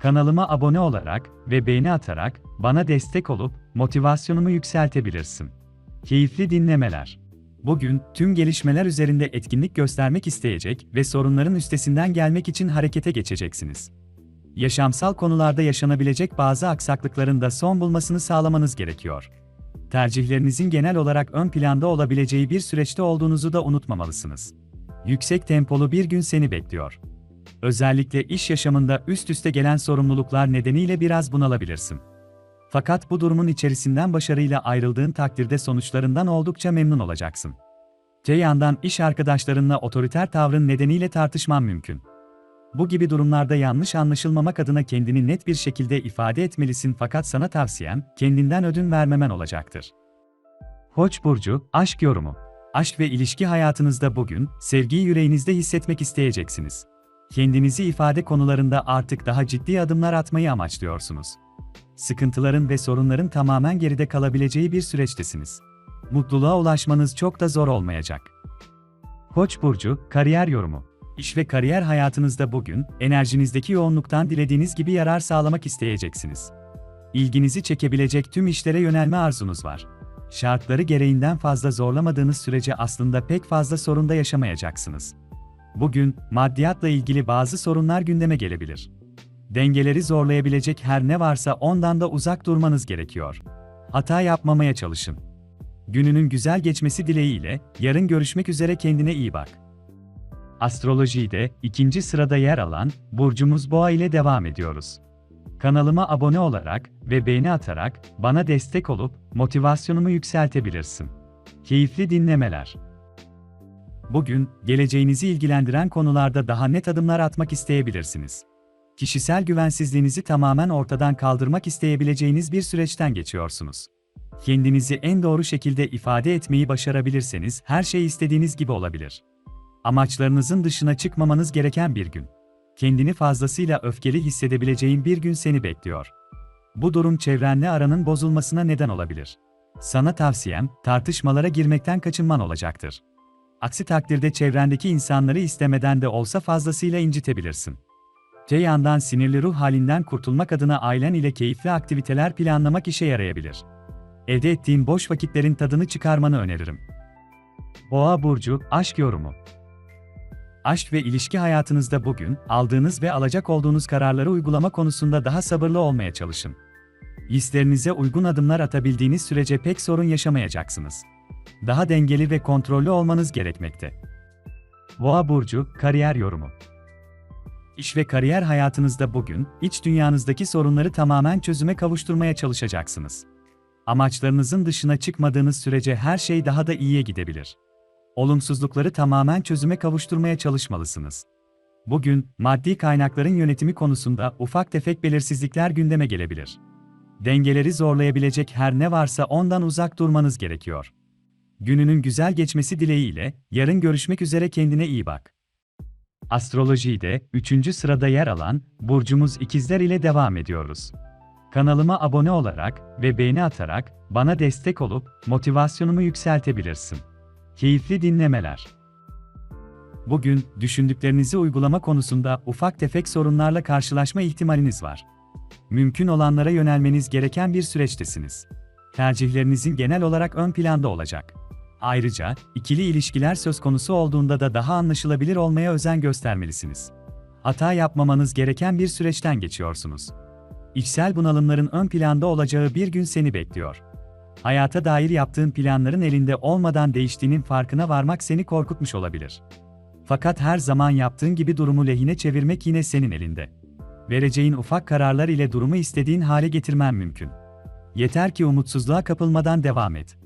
Kanalıma abone olarak ve beğeni atarak bana destek olup motivasyonumu yükseltebilirsin. Keyifli dinlemeler. Bugün tüm gelişmeler üzerinde etkinlik göstermek isteyecek ve sorunların üstesinden gelmek için harekete geçeceksiniz. Yaşamsal konularda yaşanabilecek bazı aksaklıkların da son bulmasını sağlamanız gerekiyor. Tercihlerinizin genel olarak ön planda olabileceği bir süreçte olduğunuzu da unutmamalısınız. Yüksek tempolu bir gün seni bekliyor. Özellikle iş yaşamında üst üste gelen sorumluluklar nedeniyle biraz bunalabilirsin. Fakat bu durumun içerisinden başarıyla ayrıldığın takdirde sonuçlarından oldukça memnun olacaksın. Te yandan iş arkadaşlarınla otoriter tavrın nedeniyle tartışman mümkün. Bu gibi durumlarda yanlış anlaşılmamak adına kendini net bir şekilde ifade etmelisin fakat sana tavsiyem, kendinden ödün vermemen olacaktır. Koç burcu, aşk yorumu. Aşk ve ilişki hayatınızda bugün sevgiyi yüreğinizde hissetmek isteyeceksiniz. Kendinizi ifade konularında artık daha ciddi adımlar atmayı amaçlıyorsunuz. Sıkıntıların ve sorunların tamamen geride kalabileceği bir süreçtesiniz. Mutluluğa ulaşmanız çok da zor olmayacak. Koç burcu, kariyer yorumu. İş ve kariyer hayatınızda bugün enerjinizdeki yoğunluktan dilediğiniz gibi yarar sağlamak isteyeceksiniz. İlginizi çekebilecek tüm işlere yönelme arzunuz var. Şartları gereğinden fazla zorlamadığınız sürece aslında pek fazla sorunda yaşamayacaksınız. Bugün maddiyatla ilgili bazı sorunlar gündeme gelebilir. Dengeleri zorlayabilecek her ne varsa ondan da uzak durmanız gerekiyor. Hata yapmamaya çalışın. Gününün güzel geçmesi dileğiyle yarın görüşmek üzere kendine iyi bak. Astrolojide ikinci sırada yer alan burcumuz Boğa ile devam ediyoruz. Kanalıma abone olarak ve beğeni atarak bana destek olup motivasyonumu yükseltebilirsin. Keyifli dinlemeler. Bugün geleceğinizi ilgilendiren konularda daha net adımlar atmak isteyebilirsiniz. Kişisel güvensizliğinizi tamamen ortadan kaldırmak isteyebileceğiniz bir süreçten geçiyorsunuz. Kendinizi en doğru şekilde ifade etmeyi başarabilirseniz her şey istediğiniz gibi olabilir. Amaçlarınızın dışına çıkmamanız gereken bir gün. Kendini fazlasıyla öfkeli hissedebileceğin bir gün seni bekliyor. Bu durum çevrenle aranın bozulmasına neden olabilir. Sana tavsiyem, tartışmalara girmekten kaçınman olacaktır. Aksi takdirde çevrendeki insanları istemeden de olsa fazlasıyla incitebilirsin. Te yandan sinirli ruh halinden kurtulmak adına ailen ile keyifli aktiviteler planlamak işe yarayabilir. Elde ettiğin boş vakitlerin tadını çıkarmanı öneririm. Boğa burcu aşk yorumu. Aşk ve ilişki hayatınızda bugün aldığınız ve alacak olduğunuz kararları uygulama konusunda daha sabırlı olmaya çalışın. Hislerinize uygun adımlar atabildiğiniz sürece pek sorun yaşamayacaksınız. Daha dengeli ve kontrollü olmanız gerekmekte. Boğa burcu kariyer yorumu. İş ve kariyer hayatınızda bugün iç dünyanızdaki sorunları tamamen çözüme kavuşturmaya çalışacaksınız. Amaçlarınızın dışına çıkmadığınız sürece her şey daha da iyiye gidebilir. Olumsuzlukları tamamen çözüme kavuşturmaya çalışmalısınız. Bugün maddi kaynakların yönetimi konusunda ufak tefek belirsizlikler gündeme gelebilir. Dengeleri zorlayabilecek her ne varsa ondan uzak durmanız gerekiyor. Gününün güzel geçmesi dileğiyle yarın görüşmek üzere kendine iyi bak. Astrolojide 3. sırada yer alan burcumuz ikizler ile devam ediyoruz. Kanalıma abone olarak ve beğeni atarak bana destek olup motivasyonumu yükseltebilirsin. Keyifli dinlemeler. Bugün düşündüklerinizi uygulama konusunda ufak tefek sorunlarla karşılaşma ihtimaliniz var. Mümkün olanlara yönelmeniz gereken bir süreçtesiniz. Tercihlerinizin genel olarak ön planda olacak. Ayrıca, ikili ilişkiler söz konusu olduğunda da daha anlaşılabilir olmaya özen göstermelisiniz. Hata yapmamanız gereken bir süreçten geçiyorsunuz. İçsel bunalımların ön planda olacağı bir gün seni bekliyor. Hayata dair yaptığın planların elinde olmadan değiştiğinin farkına varmak seni korkutmuş olabilir. Fakat her zaman yaptığın gibi durumu lehine çevirmek yine senin elinde. Vereceğin ufak kararlar ile durumu istediğin hale getirmen mümkün. Yeter ki umutsuzluğa kapılmadan devam et.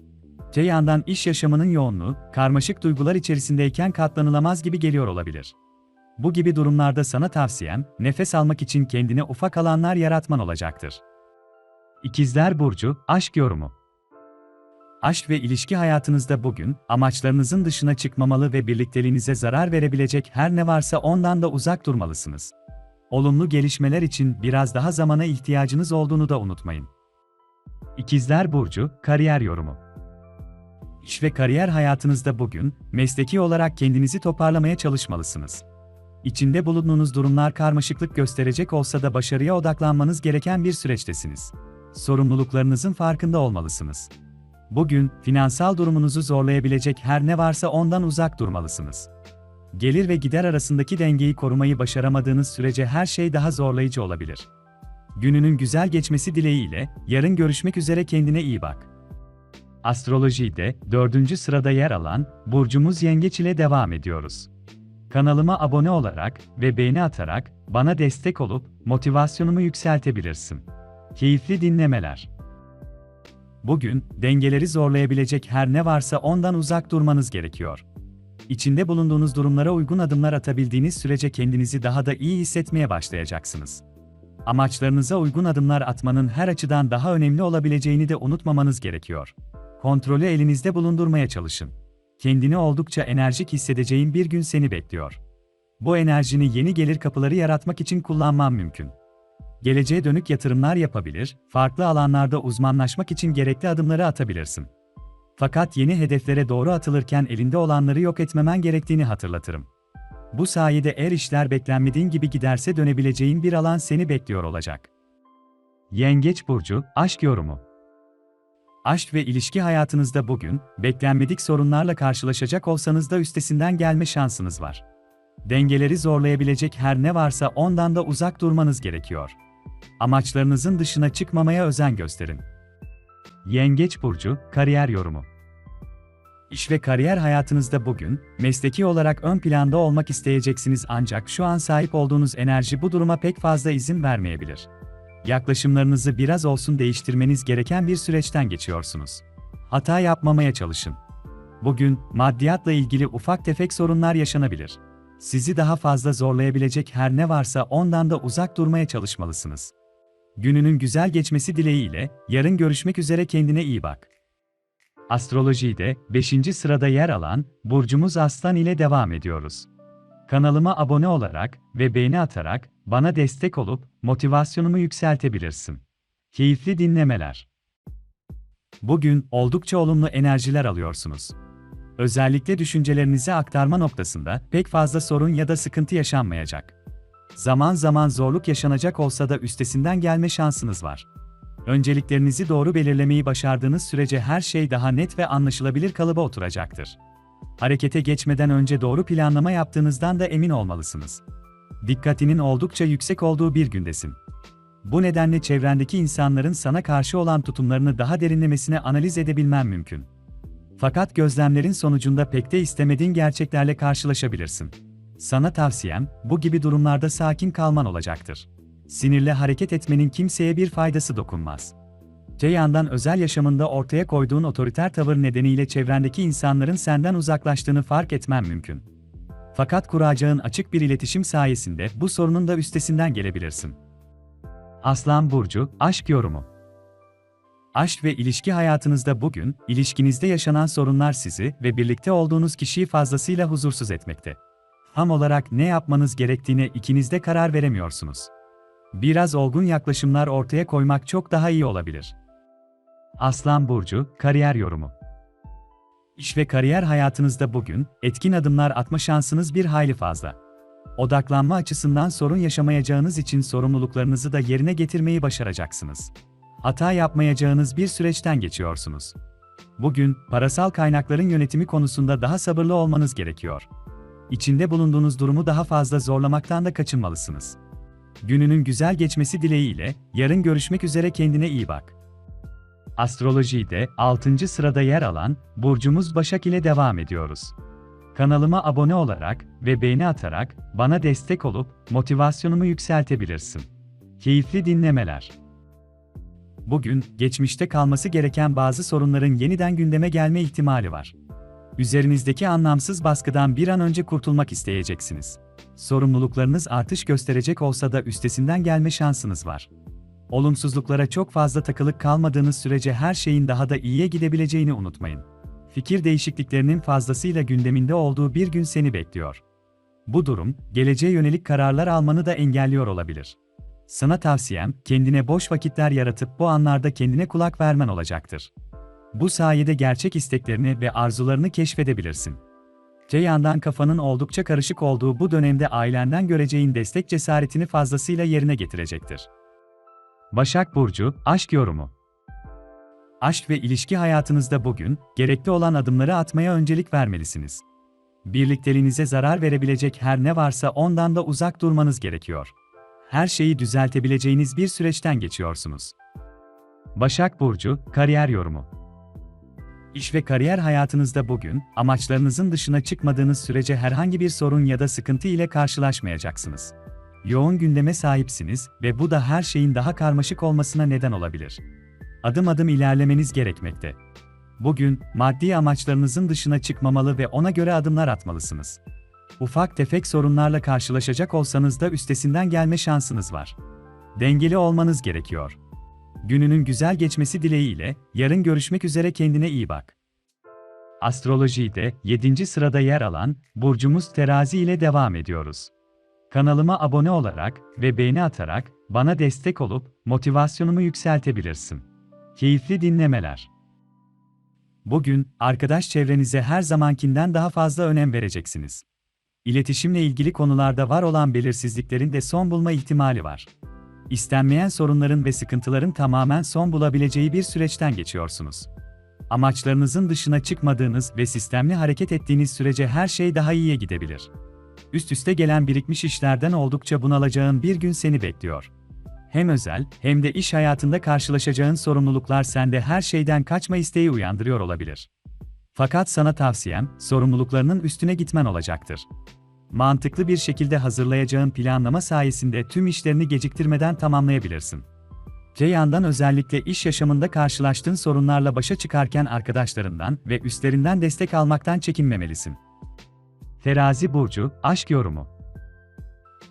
Te yandan iş yaşamının yoğunluğu, karmaşık duygular içerisindeyken katlanılamaz gibi geliyor olabilir. Bu gibi durumlarda sana tavsiyem, nefes almak için kendine ufak alanlar yaratman olacaktır. İkizler Burcu, Aşk Yorumu Aşk ve ilişki hayatınızda bugün, amaçlarınızın dışına çıkmamalı ve birlikteliğinize zarar verebilecek her ne varsa ondan da uzak durmalısınız. Olumlu gelişmeler için biraz daha zamana ihtiyacınız olduğunu da unutmayın. İkizler Burcu, Kariyer Yorumu İş ve kariyer hayatınızda bugün, mesleki olarak kendinizi toparlamaya çalışmalısınız. İçinde bulunduğunuz durumlar karmaşıklık gösterecek olsa da başarıya odaklanmanız gereken bir süreçtesiniz. Sorumluluklarınızın farkında olmalısınız. Bugün, finansal durumunuzu zorlayabilecek her ne varsa ondan uzak durmalısınız. Gelir ve gider arasındaki dengeyi korumayı başaramadığınız sürece her şey daha zorlayıcı olabilir. Gününün güzel geçmesi dileğiyle, yarın görüşmek üzere kendine iyi bak. Astrolojide, dördüncü sırada yer alan, Burcumuz Yengeç ile devam ediyoruz. Kanalıma abone olarak ve beğeni atarak, bana destek olup, motivasyonumu yükseltebilirsin. Keyifli dinlemeler. Bugün, dengeleri zorlayabilecek her ne varsa ondan uzak durmanız gerekiyor. İçinde bulunduğunuz durumlara uygun adımlar atabildiğiniz sürece kendinizi daha da iyi hissetmeye başlayacaksınız. Amaçlarınıza uygun adımlar atmanın her açıdan daha önemli olabileceğini de unutmamanız gerekiyor. Kontrolü elinizde bulundurmaya çalışın. Kendini oldukça enerjik hissedeceğin bir gün seni bekliyor. Bu enerjini yeni gelir kapıları yaratmak için kullanman mümkün. Geleceğe dönük yatırımlar yapabilir, farklı alanlarda uzmanlaşmak için gerekli adımları atabilirsin. Fakat yeni hedeflere doğru atılırken elinde olanları yok etmemen gerektiğini hatırlatırım. Bu sayede eğer işler beklenmediğin gibi giderse dönebileceğin bir alan seni bekliyor olacak. Yengeç burcu aşk yorumu. Aşk ve ilişki hayatınızda bugün beklenmedik sorunlarla karşılaşacak olsanız da üstesinden gelme şansınız var. Dengeleri zorlayabilecek her ne varsa ondan da uzak durmanız gerekiyor. Amaçlarınızın dışına çıkmamaya özen gösterin. Yengeç burcu kariyer yorumu. İş ve kariyer hayatınızda bugün, mesleki olarak ön planda olmak isteyeceksiniz ancak şu an sahip olduğunuz enerji bu duruma pek fazla izin vermeyebilir. Yaklaşımlarınızı biraz olsun değiştirmeniz gereken bir süreçten geçiyorsunuz. Hata yapmamaya çalışın. Bugün, maddiyatla ilgili ufak tefek sorunlar yaşanabilir. Sizi daha fazla zorlayabilecek her ne varsa ondan da uzak durmaya çalışmalısınız. Gününün güzel geçmesi dileğiyle, yarın görüşmek üzere kendine iyi bak. Astrolojide 5. sırada yer alan burcumuz Aslan ile devam ediyoruz. Kanalıma abone olarak ve beğeni atarak bana destek olup motivasyonumu yükseltebilirsin. Keyifli dinlemeler. Bugün oldukça olumlu enerjiler alıyorsunuz. Özellikle düşüncelerinizi aktarma noktasında pek fazla sorun ya da sıkıntı yaşanmayacak. Zaman zaman zorluk yaşanacak olsa da üstesinden gelme şansınız var. Önceliklerinizi doğru belirlemeyi başardığınız sürece her şey daha net ve anlaşılabilir kalıba oturacaktır. Harekete geçmeden önce doğru planlama yaptığınızdan da emin olmalısınız. Dikkatinin oldukça yüksek olduğu bir gündesin. Bu nedenle çevrendeki insanların sana karşı olan tutumlarını daha derinlemesine analiz edebilmen mümkün. Fakat gözlemlerin sonucunda pek de istemediğin gerçeklerle karşılaşabilirsin. Sana tavsiyem, bu gibi durumlarda sakin kalman olacaktır. Sinirle hareket etmenin kimseye bir faydası dokunmaz. Te yandan özel yaşamında ortaya koyduğun otoriter tavır nedeniyle çevrendeki insanların senden uzaklaştığını fark etmen mümkün. Fakat kuracağın açık bir iletişim sayesinde bu sorunun da üstesinden gelebilirsin. Aslan Burcu, Aşk Yorumu Aşk ve ilişki hayatınızda bugün, ilişkinizde yaşanan sorunlar sizi ve birlikte olduğunuz kişiyi fazlasıyla huzursuz etmekte. Tam olarak ne yapmanız gerektiğine ikiniz de karar veremiyorsunuz. Biraz olgun yaklaşımlar ortaya koymak çok daha iyi olabilir. Aslan Burcu, Kariyer Yorumu İş ve kariyer hayatınızda bugün, etkin adımlar atma şansınız bir hayli fazla. Odaklanma açısından sorun yaşamayacağınız için sorumluluklarınızı da yerine getirmeyi başaracaksınız. Hata yapmayacağınız bir süreçten geçiyorsunuz. Bugün, parasal kaynakların yönetimi konusunda daha sabırlı olmanız gerekiyor. İçinde bulunduğunuz durumu daha fazla zorlamaktan da kaçınmalısınız. Gününün güzel geçmesi dileğiyle, yarın görüşmek üzere kendine iyi bak. Astrolojide 6. sırada yer alan burcumuz Başak ile devam ediyoruz. Kanalıma abone olarak ve beğeni atarak bana destek olup motivasyonumu yükseltebilirsin. Keyifli dinlemeler. Bugün geçmişte kalması gereken bazı sorunların yeniden gündeme gelme ihtimali var. Üzerinizdeki anlamsız baskıdan bir an önce kurtulmak isteyeceksiniz. Sorumluluklarınız artış gösterecek olsa da üstesinden gelme şansınız var. Olumsuzluklara çok fazla takılık kalmadığınız sürece her şeyin daha da iyiye gidebileceğini unutmayın. Fikir değişikliklerinin fazlasıyla gündeminde olduğu bir gün seni bekliyor. Bu durum, geleceğe yönelik kararlar almanı da engelliyor olabilir. Sana tavsiyem, kendine boş vakitler yaratıp bu anlarda kendine kulak vermen olacaktır. Bu sayede gerçek isteklerini ve arzularını keşfedebilirsin. Te yandan kafanın oldukça karışık olduğu bu dönemde ailenden göreceğin destek cesaretini fazlasıyla yerine getirecektir. Başak Burcu, Aşk Yorumu Aşk ve ilişki hayatınızda bugün, gerekli olan adımları atmaya öncelik vermelisiniz. Birlikteliğinize zarar verebilecek her ne varsa ondan da uzak durmanız gerekiyor. Her şeyi düzeltebileceğiniz bir süreçten geçiyorsunuz. Başak Burcu, Kariyer Yorumu İş ve kariyer hayatınızda bugün, amaçlarınızın dışına çıkmadığınız sürece herhangi bir sorun ya da sıkıntı ile karşılaşmayacaksınız. Yoğun gündeme sahipsiniz ve bu da her şeyin daha karmaşık olmasına neden olabilir. Adım adım ilerlemeniz gerekmekte. Bugün, maddi amaçlarınızın dışına çıkmamalı ve ona göre adımlar atmalısınız. Ufak tefek sorunlarla karşılaşacak olsanız da üstesinden gelme şansınız var. Dengeli olmanız gerekiyor. Gününün güzel geçmesi dileğiyle, yarın görüşmek üzere kendine iyi bak. Astrolojide 7. sırada yer alan burcumuz Terazi ile devam ediyoruz. Kanalıma abone olarak ve beğeni atarak bana destek olup motivasyonumu yükseltebilirsin. Keyifli dinlemeler. Bugün arkadaş çevrenize her zamankinden daha fazla önem vereceksiniz. İletişimle ilgili konularda var olan belirsizliklerin de son bulma ihtimali var. İstenmeyen sorunların ve sıkıntıların tamamen son bulabileceği bir süreçten geçiyorsunuz. Amaçlarınızın dışına çıkmadığınız ve sistemli hareket ettiğiniz sürece her şey daha iyiye gidebilir. Üst üste gelen birikmiş işlerden oldukça bunalacağın bir gün seni bekliyor. Hem özel hem de iş hayatında karşılaşacağın sorumluluklar sende her şeyden kaçma isteği uyandırıyor olabilir. Fakat sana tavsiyem, sorumluluklarının üstüne gitmen olacaktır. Mantıklı bir şekilde hazırlayacağın planlama sayesinde tüm işlerini geciktirmeden tamamlayabilirsin. Te yandan özellikle iş yaşamında karşılaştığın sorunlarla başa çıkarken arkadaşlarından ve üstlerinden destek almaktan çekinmemelisin. Terazi Burcu, Aşk Yorumu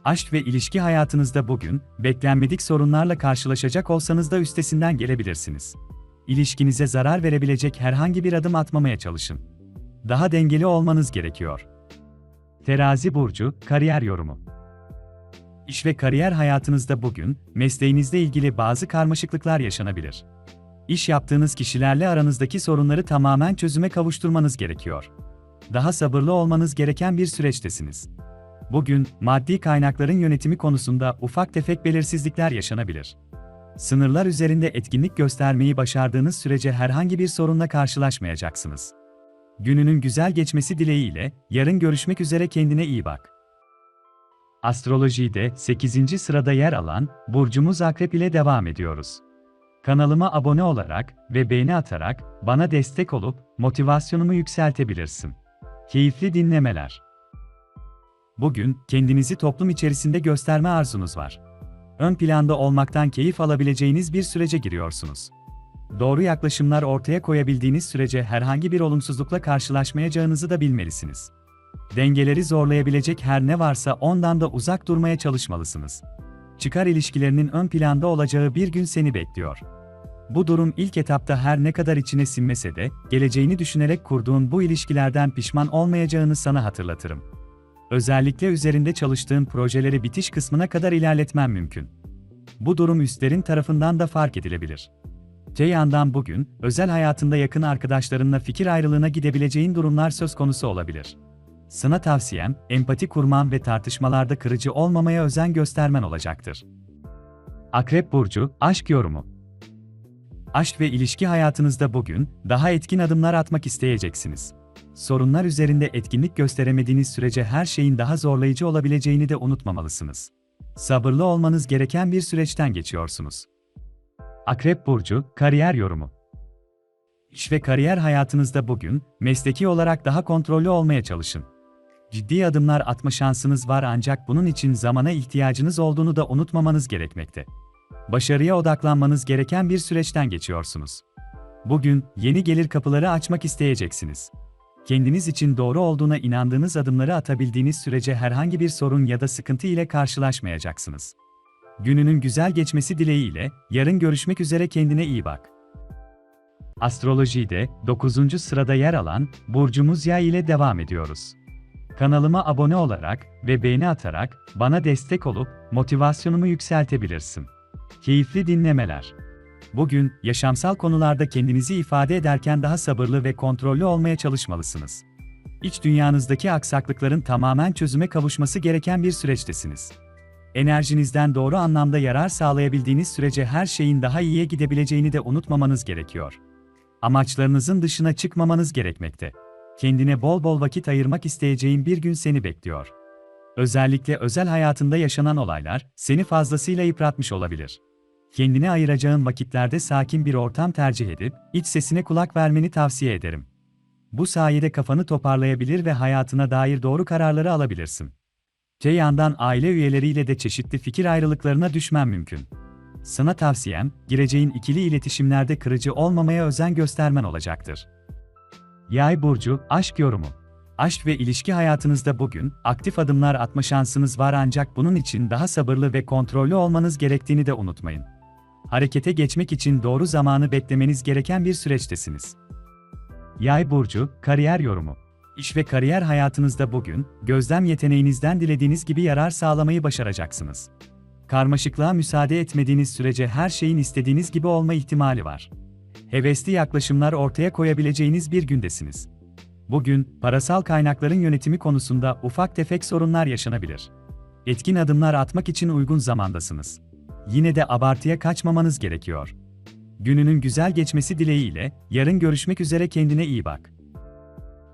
Aşk ve ilişki hayatınızda bugün, beklenmedik sorunlarla karşılaşacak olsanız da üstesinden gelebilirsiniz. İlişkinize zarar verebilecek herhangi bir adım atmamaya çalışın. Daha dengeli olmanız gerekiyor. Terazi Burcu, Kariyer Yorumu İş ve kariyer hayatınızda bugün, mesleğinizle ilgili bazı karmaşıklıklar yaşanabilir. İş yaptığınız kişilerle aranızdaki sorunları tamamen çözüme kavuşturmanız gerekiyor. Daha sabırlı olmanız gereken bir süreçtesiniz. Bugün, maddi kaynakların yönetimi konusunda ufak tefek belirsizlikler yaşanabilir. Sınırlar üzerinde etkinlik göstermeyi başardığınız sürece herhangi bir sorunla karşılaşmayacaksınız. Gününün güzel geçmesi dileğiyle, yarın görüşmek üzere kendine iyi bak. Astrolojide 8. sırada yer alan burcumuz Akrep ile devam ediyoruz. Kanalıma abone olarak ve beğeni atarak bana destek olup motivasyonumu yükseltebilirsin. Keyifli dinlemeler. Bugün kendinizi toplum içerisinde gösterme arzunuz var. Ön planda olmaktan keyif alabileceğiniz bir sürece giriyorsunuz. Doğru yaklaşımlar ortaya koyabildiğiniz sürece herhangi bir olumsuzlukla karşılaşmayacağınızı da bilmelisiniz. Dengeleri zorlayabilecek her ne varsa ondan da uzak durmaya çalışmalısınız. Çıkar ilişkilerinin ön planda olacağı bir gün seni bekliyor. Bu durum ilk etapta her ne kadar içine sinmese de, geleceğini düşünerek kurduğun bu ilişkilerden pişman olmayacağını sana hatırlatırım. Özellikle üzerinde çalıştığın projeleri bitiş kısmına kadar ilerletmen mümkün. Bu durum üstlerin tarafından da fark edilebilir. Te yandan bugün, özel hayatında yakın arkadaşlarınla fikir ayrılığına gidebileceğin durumlar söz konusu olabilir. Sana tavsiyem, empati kurman ve tartışmalarda kırıcı olmamaya özen göstermen olacaktır. Akrep Burcu, Aşk Yorumu Aşk ve ilişki hayatınızda bugün, daha etkin adımlar atmak isteyeceksiniz. Sorunlar üzerinde etkinlik gösteremediğiniz sürece her şeyin daha zorlayıcı olabileceğini de unutmamalısınız. Sabırlı olmanız gereken bir süreçten geçiyorsunuz. Akrep Burcu, Kariyer Yorumu İş ve kariyer hayatınızda bugün, mesleki olarak daha kontrollü olmaya çalışın. Ciddi adımlar atma şansınız var ancak bunun için zamana ihtiyacınız olduğunu da unutmamanız gerekmekte. Başarıya odaklanmanız gereken bir süreçten geçiyorsunuz. Bugün, yeni gelir kapıları açmak isteyeceksiniz. Kendiniz için doğru olduğuna inandığınız adımları atabildiğiniz sürece herhangi bir sorun ya da sıkıntı ile karşılaşmayacaksınız. Gününün güzel geçmesi dileğiyle, yarın görüşmek üzere kendine iyi bak. Astrolojide 9. sırada yer alan burcumuz Yay ile devam ediyoruz. Kanalıma abone olarak ve beğeni atarak bana destek olup motivasyonumu yükseltebilirsin. Keyifli dinlemeler. Bugün yaşamsal konularda kendinizi ifade ederken daha sabırlı ve kontrollü olmaya çalışmalısınız. İç dünyanızdaki aksaklıkların tamamen çözüme kavuşması gereken bir süreçtesiniz. Enerjinizden doğru anlamda yarar sağlayabildiğiniz sürece her şeyin daha iyiye gidebileceğini de unutmamanız gerekiyor. Amaçlarınızın dışına çıkmamanız gerekmekte. Kendine bol bol vakit ayırmak isteyeceğin bir gün seni bekliyor. Özellikle özel hayatında yaşanan olaylar seni fazlasıyla yıpratmış olabilir. Kendine ayıracağın vakitlerde sakin bir ortam tercih edip iç sesine kulak vermeni tavsiye ederim. Bu sayede kafanı toparlayabilir ve hayatına dair doğru kararları alabilirsin. Te yandan aile üyeleriyle de çeşitli fikir ayrılıklarına düşmen mümkün. Sana tavsiyem, gireceğin ikili iletişimlerde kırıcı olmamaya özen göstermen olacaktır. Yay burcu, aşk yorumu. Aşk ve ilişki hayatınızda bugün aktif adımlar atma şansınız var ancak bunun için daha sabırlı ve kontrollü olmanız gerektiğini de unutmayın. Harekete geçmek için doğru zamanı beklemeniz gereken bir süreçtesiniz. Yay burcu, kariyer yorumu. İş ve kariyer hayatınızda bugün, gözlem yeteneğinizden dilediğiniz gibi yarar sağlamayı başaracaksınız. Karmaşıklığa müsaade etmediğiniz sürece her şeyin istediğiniz gibi olma ihtimali var. Hevesli yaklaşımlar ortaya koyabileceğiniz bir gündesiniz. Bugün, parasal kaynakların yönetimi konusunda ufak tefek sorunlar yaşanabilir. Etkin adımlar atmak için uygun zamandasınız. Yine de abartıya kaçmamanız gerekiyor. Gününün güzel geçmesi dileğiyle, yarın görüşmek üzere kendine iyi bak.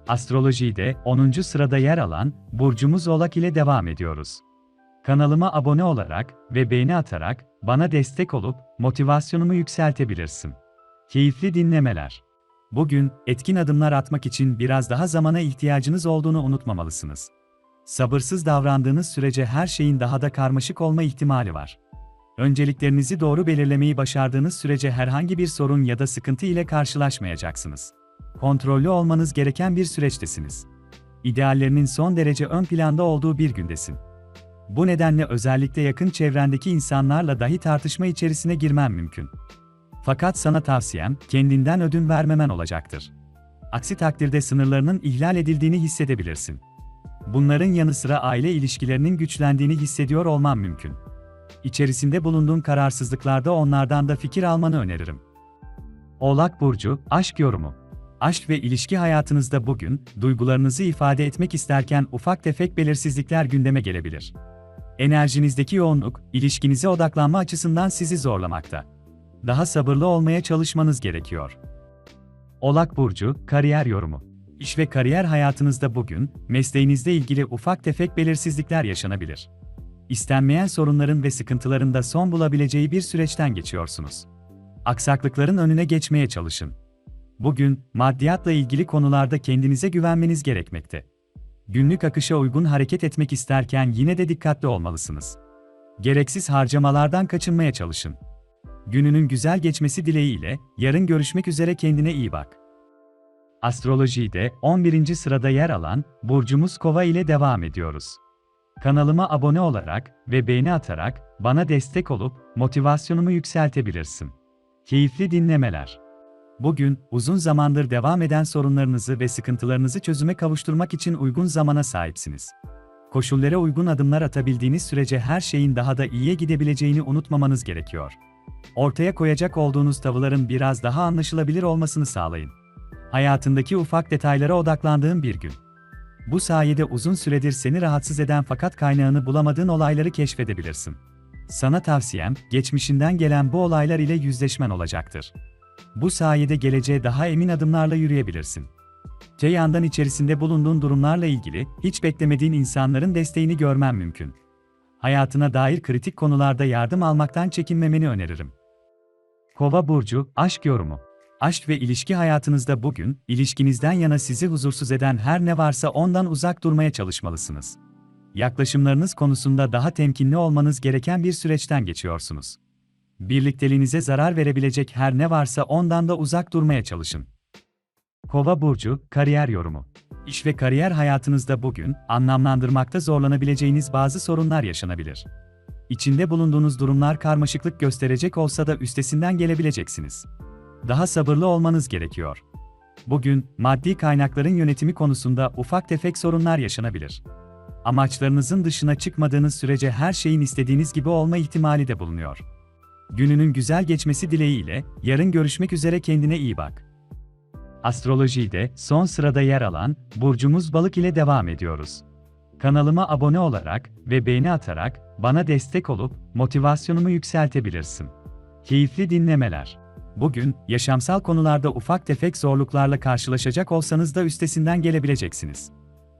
Astrolojide 10. sırada yer alan burcumuz Oğlak ile devam ediyoruz. Kanalıma abone olarak ve beğeni atarak bana destek olup motivasyonumu yükseltebilirsin. Keyifli dinlemeler. Bugün etkin adımlar atmak için biraz daha zamana ihtiyacınız olduğunu unutmamalısınız. Sabırsız davrandığınız sürece her şeyin daha da karmaşık olma ihtimali var. Önceliklerinizi doğru belirlemeyi başardığınız sürece herhangi bir sorun ya da sıkıntı ile karşılaşmayacaksınız. Kontrollü olmanız gereken bir süreçtesiniz. İdeallerinin son derece ön planda olduğu bir gündesin. Bu nedenle özellikle yakın çevrendeki insanlarla dahi tartışma içerisine girmen mümkün. Fakat sana tavsiyem, kendinden ödün vermemen olacaktır. Aksi takdirde sınırlarının ihlal edildiğini hissedebilirsin. Bunların yanı sıra aile ilişkilerinin güçlendiğini hissediyor olman mümkün. İçerisinde bulunduğun kararsızlıklarda onlardan da fikir almanı öneririm. Oğlak Burcu, Aşk Yorumu Aşk ve ilişki hayatınızda bugün, duygularınızı ifade etmek isterken ufak tefek belirsizlikler gündeme gelebilir. Enerjinizdeki yoğunluk, ilişkinize odaklanma açısından sizi zorlamakta. Daha sabırlı olmaya çalışmanız gerekiyor. Oğlak Burcu, Kariyer Yorumu İş ve kariyer hayatınızda bugün, mesleğinizle ilgili ufak tefek belirsizlikler yaşanabilir. İstenmeyen sorunların ve sıkıntıların da son bulabileceği bir süreçten geçiyorsunuz. Aksaklıkların önüne geçmeye çalışın. Bugün, maddiyatla ilgili konularda kendinize güvenmeniz gerekmekte. Günlük akışa uygun hareket etmek isterken yine de dikkatli olmalısınız. Gereksiz harcamalardan kaçınmaya çalışın. Gününün güzel geçmesi dileğiyle, yarın görüşmek üzere kendine iyi bak. Astrolojide 11. sırada yer alan burcumuz Kova ile devam ediyoruz. Kanalıma abone olarak ve beğeni atarak bana destek olup motivasyonumu yükseltebilirsin. Keyifli dinlemeler. Bugün uzun zamandır devam eden sorunlarınızı ve sıkıntılarınızı çözüme kavuşturmak için uygun zamana sahipsiniz. Koşullara uygun adımlar atabildiğiniz sürece her şeyin daha da iyiye gidebileceğini unutmamanız gerekiyor. Ortaya koyacak olduğunuz tavırların biraz daha anlaşılabilir olmasını sağlayın. Hayatındaki ufak detaylara odaklandığın bir gün. Bu sayede uzun süredir seni rahatsız eden fakat kaynağını bulamadığın olayları keşfedebilirsin. Sana tavsiyem, geçmişinden gelen bu olaylar ile yüzleşmen olacaktır. Bu sayede geleceğe daha emin adımlarla yürüyebilirsin. Te yandan içerisinde bulunduğun durumlarla ilgili hiç beklemediğin insanların desteğini görmen mümkün. Hayatına dair kritik konularda yardım almaktan çekinmemeni öneririm. Kova burcu aşk yorumu Aşk ve ilişki hayatınızda bugün, ilişkinizden yana sizi huzursuz eden her ne varsa ondan uzak durmaya çalışmalısınız. Yaklaşımlarınız konusunda daha temkinli olmanız gereken bir süreçten geçiyorsunuz. Birlikteliğinize zarar verebilecek her ne varsa ondan da uzak durmaya çalışın. Kova burcu kariyer yorumu. İş ve kariyer hayatınızda bugün anlamlandırmakta zorlanabileceğiniz bazı sorunlar yaşanabilir. İçinde bulunduğunuz durumlar karmaşıklık gösterecek olsa da üstesinden gelebileceksiniz. Daha sabırlı olmanız gerekiyor. Bugün, maddi kaynakların yönetimi konusunda ufak tefek sorunlar yaşanabilir. Amaçlarınızın dışına çıkmadığınız sürece her şeyin istediğiniz gibi olma ihtimali de bulunuyor. Gününün güzel geçmesi dileğiyle, yarın görüşmek üzere kendine iyi bak. Astrolojide son sırada yer alan burcumuz balık ile devam ediyoruz. Kanalıma abone olarak ve beğeni atarak bana destek olup motivasyonumu yükseltebilirsin. Keyifli dinlemeler. Bugün yaşamsal konularda ufak tefek zorluklarla karşılaşacak olsanız da üstesinden gelebileceksiniz.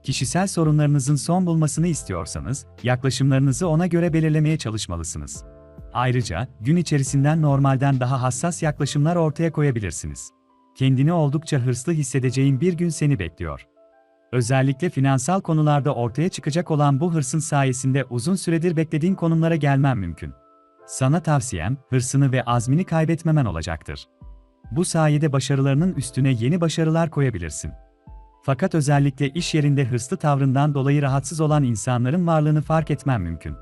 Kişisel sorunlarınızın son bulmasını istiyorsanız, yaklaşımlarınızı ona göre belirlemeye çalışmalısınız. Ayrıca, gün içerisinden normalden daha hassas yaklaşımlar ortaya koyabilirsiniz. Kendini oldukça hırslı hissedeceğin bir gün seni bekliyor. Özellikle finansal konularda ortaya çıkacak olan bu hırsın sayesinde uzun süredir beklediğin konumlara gelmen mümkün. Sana tavsiyem, hırsını ve azmini kaybetmemen olacaktır. Bu sayede başarılarının üstüne yeni başarılar koyabilirsin. Fakat özellikle iş yerinde hırslı tavrından dolayı rahatsız olan insanların varlığını fark etmen mümkün.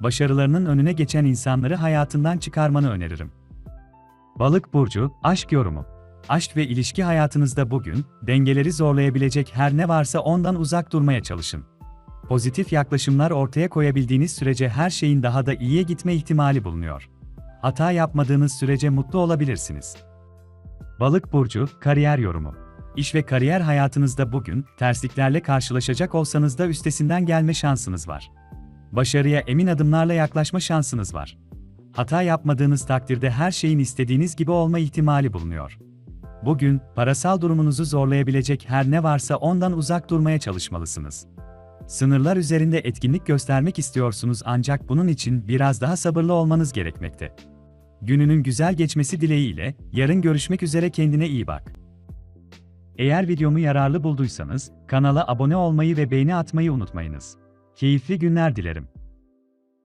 Başarılarının önüne geçen insanları hayatından çıkarmanı öneririm. Balık burcu, aşk yorumu. Aşk ve ilişki hayatınızda bugün dengeleri zorlayabilecek her ne varsa ondan uzak durmaya çalışın. Pozitif yaklaşımlar ortaya koyabildiğiniz sürece her şeyin daha da iyiye gitme ihtimali bulunuyor. Hata yapmadığınız sürece mutlu olabilirsiniz. Balık burcu, kariyer yorumu. İş ve kariyer hayatınızda bugün tersliklerle karşılaşacak olsanız da üstesinden gelme şansınız var. Başarıya emin adımlarla yaklaşma şansınız var. Hata yapmadığınız takdirde her şeyin istediğiniz gibi olma ihtimali bulunuyor. Bugün parasal durumunuzu zorlayabilecek her ne varsa ondan uzak durmaya çalışmalısınız. Sınırlar üzerinde etkinlik göstermek istiyorsunuz ancak bunun için biraz daha sabırlı olmanız gerekmekte. Gününün güzel geçmesi dileğiyle yarın görüşmek üzere kendine iyi bak. Eğer videomu yararlı bulduysanız kanala abone olmayı ve beğeni atmayı unutmayınız. Keyifli günler dilerim.